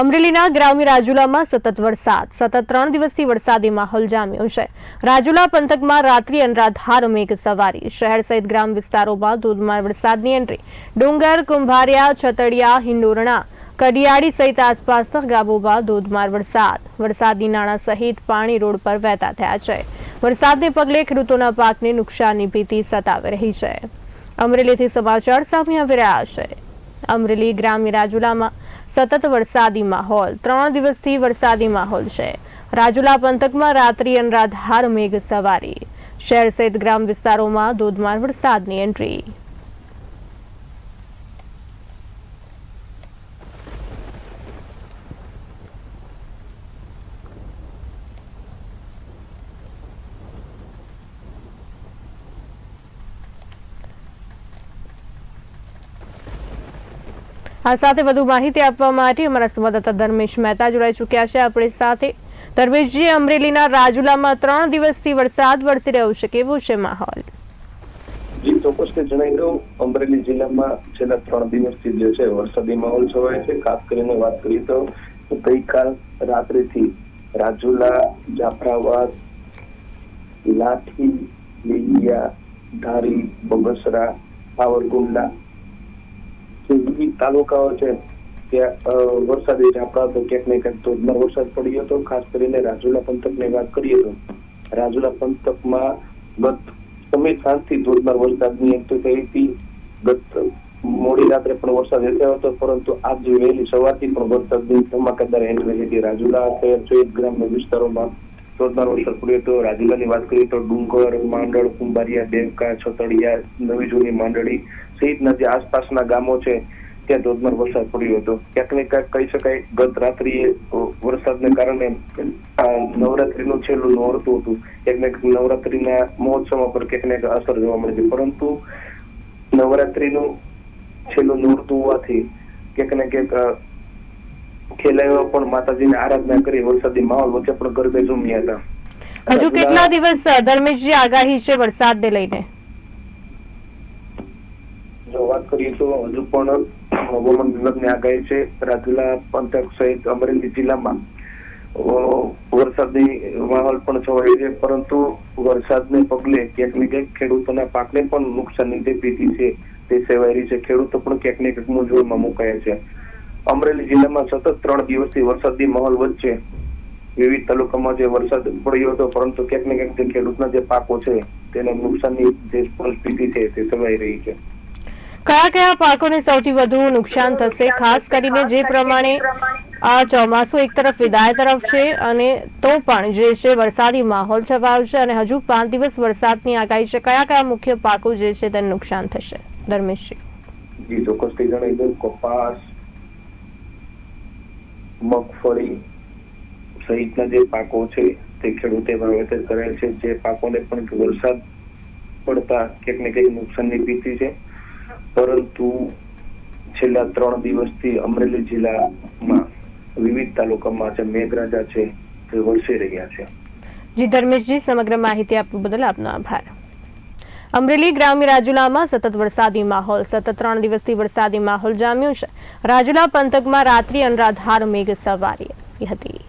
અમરેલીના ગ્રામ્ય રાજુલામાં સતત વરસાદ. સતત ત્રણ દિવસથી વરસાદી માહોલ જામ્યો છે. રાજુલા પંથકમાં રાત્રિ અનરાધાર મેઘ સવારી. શહેર સહિત ગ્રામ વિસ્તારોમાં ધોધમાર વરસાદની એન્ટ્રી. ડુંગર, કુંભારિયા, છતડિયા, હિંડોરણા, કડિયાળી સહિત આસપાસના ગામોમાં ધોધમાર વરસાદ. વરસાદી નાણાં સહિત પાણી રોડ પર વહેતા થયા છે. વરસાદને પગલે ખેડૂતોના પાકને નુકસાનની ભીતિ સતાવી રહી છે. અમરેલીથી સમાચાર સામે આવી રહ્યા છે. અમરેલી ગ્રામ્ય રાજુલામાં સતત વરસાદી માહોલ. ત્રણ દિવસથી વરસાદી માહોલ છે. રાજુલા પંથકમાં રાત્રિ અનરાધાર મેઘ સવારી શહેર સહિત ગ્રામ વિસ્તારોમાં ધોધમાર વરસાદની એન્ટ્રી. આ સાથે વધુ માહિતી આપવા માટે અમારા સંવાદદાતા ધર્મેશ મહેતા જોડાઈ ચૂક્યા છે. આપણી સાથે ધર્મેશજી અમરેલીના રાજુલામાં ત્રણ દિવસથી વરસાદ વરસી રહ્યો છે. કેવો છે માહોલ? જી, ચોક્કસથી જણાવી દઉં. અમરેલી જિલ્લામાં છેલ્લા ત્રણ દિવસથી જે છે વરસાદી માહોલ છવાય છે. ખાસ કરીને વાત કરીએ તો ગઈકાલ રાત્રિથી રાજુલા, જાફરાબાદ, લાઠી, લીલિયા, ધારી, બગસરા પાવરકુંડલા તાલુકાઓ છે, ત્યાં વરસાદી ઝાપટા તો ક્યાંક ને ક્યાંક ધોધમાર વરસાદ પડ્યો હતો, ખાસ કરીને રાજુલા પંથકની વાત કરીએ તો. રાજુલા પંથકમાં ગત સમય સાંજથી ધોધમાર વરસાદની એકઠી થઈ હતી. ગત મોડી રાત્રે પણ વરસાદ થયો હતો પરંતુ આજ વહેલી સવારથી પણ વરસાદની ધમાકેદાર એન્ટ્રી હતી રાજુલા શહેર સહિત ગ્રામ્ય વિસ્તારોમાં ધોધમાર વરસાદ પડ્યો હતો. રાજુલાની વાત કરીએ તો ડુંગર, માંડળ, કુંભારિયા દેવકા છતડિયા, નવી જૂની માંડળી સહિતના જે આસપાસના ગામો છે ત્યાં ધોધમાર વરસાદ પડ્યો હતો. ક્યાંક ને ક્યાંક કહી શકાય ગત રાત્રિએ વરસાદને કારણે નવરાત્રીનું છેલ્લું નોરતું હતું. ક્યાંક ને ક્યાંક નવરાત્રીના મહોત્સવમાં પર ક્યાંક ને ક્યાંક અસર જોવા મળે છે પરંતુ નવરાત્રીનું છેલ્લું નોરતું હોવાથી ક્યાંક ને ક્યાંક ખેલાયો પણ માતાજીની આરાધના કરી વરસાદી માહોલ વચ્ચે પણ ગરબે ઝૂમ્યા હતા. હજુ કેટલા દિવસ ધર્મેશજી આગાહી છે વરસાદને લઈને? જો વાત કરીએ તો હજુ પણ હવામાન વિભાગની આગાહી છે, રાજુલા પંથક સહિત અમરેલી જિલ્લામાં વરસાદની માહોલ પણ છવાયો છે, પરંતુ વરસાદને પગલે ક્યાંક ને ક્યાંક ખેડૂતોના પાકને પણ નુકસાનની જે ભીતિ છે, તે સેવાઈ રહી છે. ખેડૂતો પણ ક્યાંક ને ક્યાંક મૂંઝવણમાં મુકાયા છે. અમરેલી જિલ્લામાં સતત ત્રણ દિવસથી વરસાદી માહોલ વચ્ચે વિવિધ તાલુકામાં જે વરસાદ પડ્યો હતો, પરંતુ ક્યાંક ને ક્યાંક જે ખેડૂતના જે પાકો છે, તેને નુકસાનની જે પરિસ્થિતિ છે, તે સેવાઈ રહી છે. કયા કયા પાકોને સૌથી વધુ નુકસાન થશે? ખાસ કરીને જે પ્રમાણે આ ચોમાસું એક તરફ વિદાય તરફ છે અને તો પણ જે છે વરસાદી માહોલ છવાયો અને હજુ પાંચ દિવસ વરસાદની આગાહી છે. કયા કયા મુખ્ય પાકો જે છે તેને નુકસાન થશે? ધર્મેશજી. જી ચોક્કસથી જણાવી દઉં. કપાસ, મગફળી સહિતના જે પાકો છે તે ખેડૂતે વાવેતર કરેલ છે. જે પાકોને પણ વરસાદ પડતા ક્યાંક ને ક્યાંક નુકસાનની ભીતિ છે. પરંતુ છેલ્લા ત્રણ દિવસથી અમરેલી જિલ્લામાં વિવિધ તાલુકામાં જે મેઘરાજા છે તે વરસી રહ્યા છે. જી, ધર્મેશજી, સમગ્ર માહિતી આપવા બદલ આપનો આભાર. અમરેલી ગ્રામ્ય રાજુલામાં સતત વરસાદી માહોલ, સતત ત્રણ દિવસથી વરસાદી માહોલ જામ્યો છે. રાજુલા પંથકમાં રાત્રિ અનરાધાર મેઘ સવારી હતી.